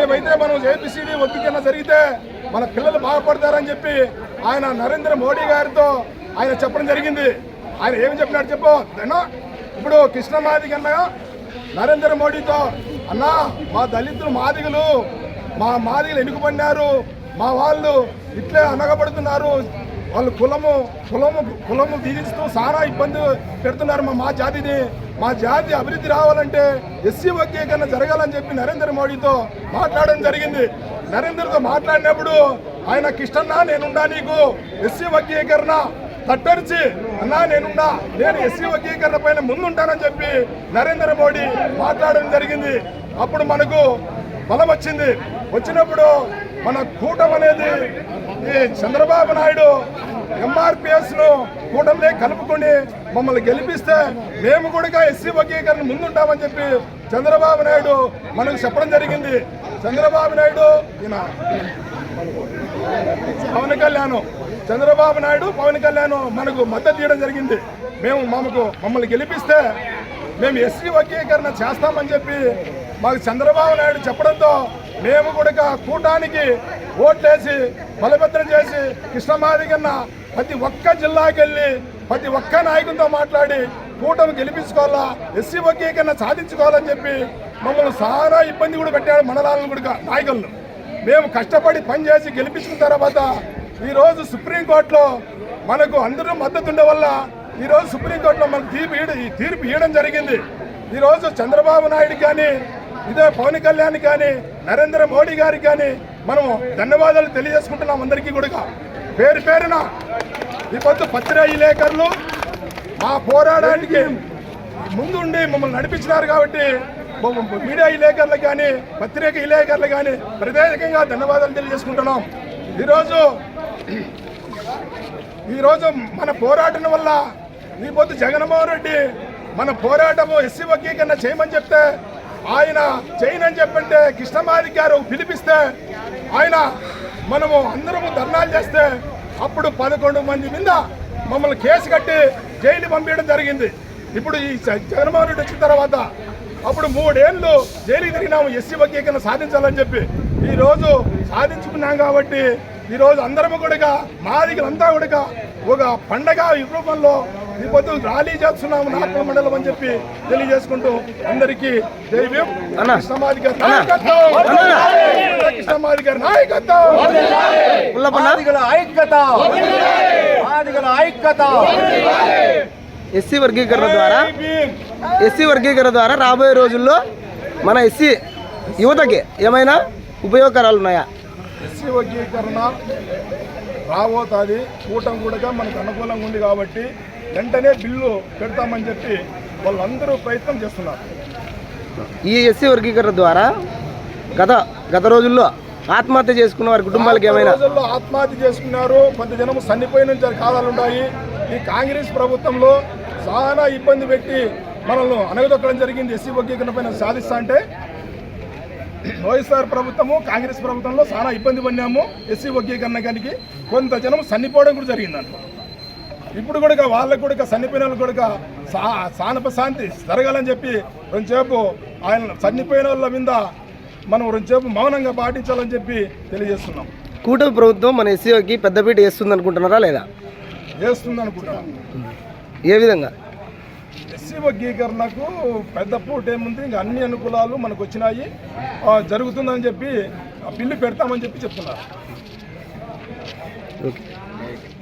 ఏమైతే మనం ఏపీసీడీ ఒత్తికన్నా జరిగితే మన పిల్లలు బాగుపడతారని చెప్పి ఆయన నరేంద్ర మోడీ గారితో ఆయన చెప్పడం జరిగింది. ఆయన ఏమి చెప్పినాడు చెప్పు? అన్నా ఇప్పుడు కృష్ణమాది కన్నా నరేంద్ర మోడీతో అన్నా మా దళితులు మాదిగలు మా మాదిగలు ఎన్నుకుపడినారు మా వాళ్ళు ఇట్లే అనగబడుతున్నారు వాళ్ళు కులము కులము కులము విధిస్తూ చాలా ఇబ్బంది పెడుతున్నారు మా మా జాతిని. మా జాతి అభివృద్ధి రావాలంటే ఎస్సీ వర్గీకరణ జరగాలని చెప్పి నరేంద్ర మోడీతో మాట్లాడడం జరిగింది. నరేంద్రతో మాట్లాడినప్పుడు ఆయన కిష్టన్నా నేనుండా నీకు. ఎస్సీ వర్గీకరణ తట్టరిచి. అన్నా నేనున్నా నేను ఎస్సీ వర్గీకరణ పైన ముందుంటానని చెప్పి నరేంద్ర మోడీ మాట్లాడడం జరిగింది. అప్పుడు మనకు బలం వచ్చింది వచ్చినప్పుడు మన కూటమి అనేది ఈ చంద్రబాబు నాయుడు ఎంఆర్పిఎస్ను కూటమిలో కలుపుకొని మమ్మల్ని గెలిపిస్తే మేము కూడా ఎస్సీ వర్గీకరణ ముందుంటామని చెప్పి చంద్రబాబు నాయుడు మనకు చెప్పడం జరిగింది. చంద్రబాబు నాయుడు ఈయన పవన్ కళ్యాణ్ చంద్రబాబు నాయుడు పవన్ కళ్యాణ్ మనకు మద్దతు ఇవ్వడం జరిగింది. మేము మాకు మమ్మల్ని గెలిపిస్తే మేము ఎస్సీ వర్గీకరణ చేస్తామని చెప్పి మాకు చంద్రబాబు నాయుడు చెప్పడంతో మేము కూడా కూటానికి ఓట్లేసి బలభద్రం చేసి కృష్ణమాది కన్నా ప్రతి ఒక్క జిల్లాకి వెళ్ళి ప్రతి ఒక్క నాయకులతో మాట్లాడి కూటమి గెలిపించుకోవాలా ఎస్సీ వర్గీకరణ సాధించుకోవాలని చెప్పి మమ్మల్ని సారా ఇబ్బంది కూడా పెట్టాడు మండలాలను కూడా నాయకులను మేము కష్టపడి పనిచేసి గెలిపించిన తర్వాత ఈరోజు సుప్రీంకోర్టులో మనకు అందరూ మద్దతు ఉండే వల్ల ఈరోజు సుప్రీంకోర్టులో మనకు తీర్పు ఇయ్యడం ఈ తీర్పు ఇవ్వడం జరిగింది. ఈరోజు చంద్రబాబు నాయుడు కానీ ఇదే పవన్ కళ్యాణ్ కానీ నరేంద్ర మోడీ గారికి కానీ మనము ధన్యవాదాలు తెలియజేసుకుంటున్నాం అందరికీ కూడా. పేరు పేరున ఈ పొద్దు పత్రికా విలేకరులు మా పోరాటానికి ముందుండి మమ్మల్ని నడిపించినారు కాబట్టి మీడియా విలేకరులకు కానీ పత్రిక విలేకరులు కానీ ప్రత్యేకంగా ధన్యవాదాలు తెలియజేసుకుంటున్నాం. ఈరోజు ఈరోజు మన పోరాటం వల్ల ఈ పొద్దు జగన్మోహన్ రెడ్డి మన పోరాటము ఎస్సీ వర్గీకరణ చేయమని చెప్తే ఆయన చేయనని చెప్పంటే కృష్ణమాది గారు పిలిపిస్తే ఆయన మనము అందరము ధర్నాలు చేస్తే అప్పుడు పదకొండు మంది మీద మమ్మల్ని కేసు కట్టి జైలు పంపించడం జరిగింది. ఇప్పుడు ఈ జగన్మోహన్ రెడ్డి వచ్చిన తర్వాత అప్పుడు మూడేళ్ళు జైలుకి తిరిగినాము. ఎస్సీ వర్గీకరణ సాధించాలని చెప్పి. ఈరోజు సాధించుకున్నాం కాబట్టి ఈరోజు అందరము కూడా మాదిగలంతా కూడా ఒక పండగ రూపంలో ఈ పొద్దు ర్యాలీ చేస్తున్నాము నార్పల మండలం అని చెప్పి తెలియజేసుకుంటూ అందరికీ జై భీమ్. అన్న. కృష్ణమాది గారి నాయకత్వం. కృష్ణమాది గారి నాయకత్వం. ఐక్యత. ఐక్యత. ఎస్సీ వర్గీకరణ ద్వారా. ఎస్సీ వర్గీకరణ ద్వారా రాబోయే రోజుల్లో మన ఎస్సీ యువతకి ఏమైనా ఉపయోగకరాలు ఉన్నాయా? ఎస్సీ వర్గీకరణ రాబోతుంది. కూటమి కూడా మనకు అనుకూలంగా ఉంది కాబట్టి వెంటనే బిల్లు పెడతామని చెప్పి వాళ్ళందరూ ప్రయత్నం చేస్తున్నారు. ఈ ఎస్సీ వర్గీకరణ ద్వారా గత గత రోజుల్లో ఆత్మహత్య చేసుకున్న వారి కుటుంబాలకు ఏమైనా రోజుల్లో ఆత్మహత్య చేసుకున్నారు. కొంత జనము చనిపోయిన కాలాలు ఉన్నాయి ఈ కాంగ్రెస్ ప్రభుత్వంలో చాలా ఇబ్బంది పెట్టి మనల్ని అనగదొక్కడం జరిగింది. ఎస్సీ వర్గీకరణ పైన సాధిస్తా అంటే వైఎస్ఆర్ ప్రభుత్వము కాంగ్రెస్ ప్రభుత్వంలో చాలా ఇబ్బంది పడినాము. ఎస్సీ వర్గీకరణ కానీ కొంత జనం చనిపోవడం కూడా జరిగిందంట. ఇప్పుడు కూడా వాళ్ళకు కూడా చనిపోయిన వాళ్ళు కూడా శాంతి జరగాలని చెప్పి రెండుసేపు ఆయన చనిపోయిన వాళ్ళ మీద మనం రెండుసేపు మౌనంగా పాటించాలని చెప్పి తెలియజేస్తున్నాం. కూటమి ప్రభుత్వం మన ఎస్సీకి పెద్దపీట వేస్తుంది అనుకుంటున్నారా లేదా? చేస్తుంది అనుకుంటున్నాం ఏ విధంగా? ఎస్సీ వర్గీకరణకు పెద్ద పూట ఏముంది? ఇంకా అన్ని అనుకూలాలు మనకు వచ్చినాయి. జరుగుతుందని చెప్పి ఆ బిల్లు పెడతామని చెప్పి చెప్తున్నారు. ఓకే.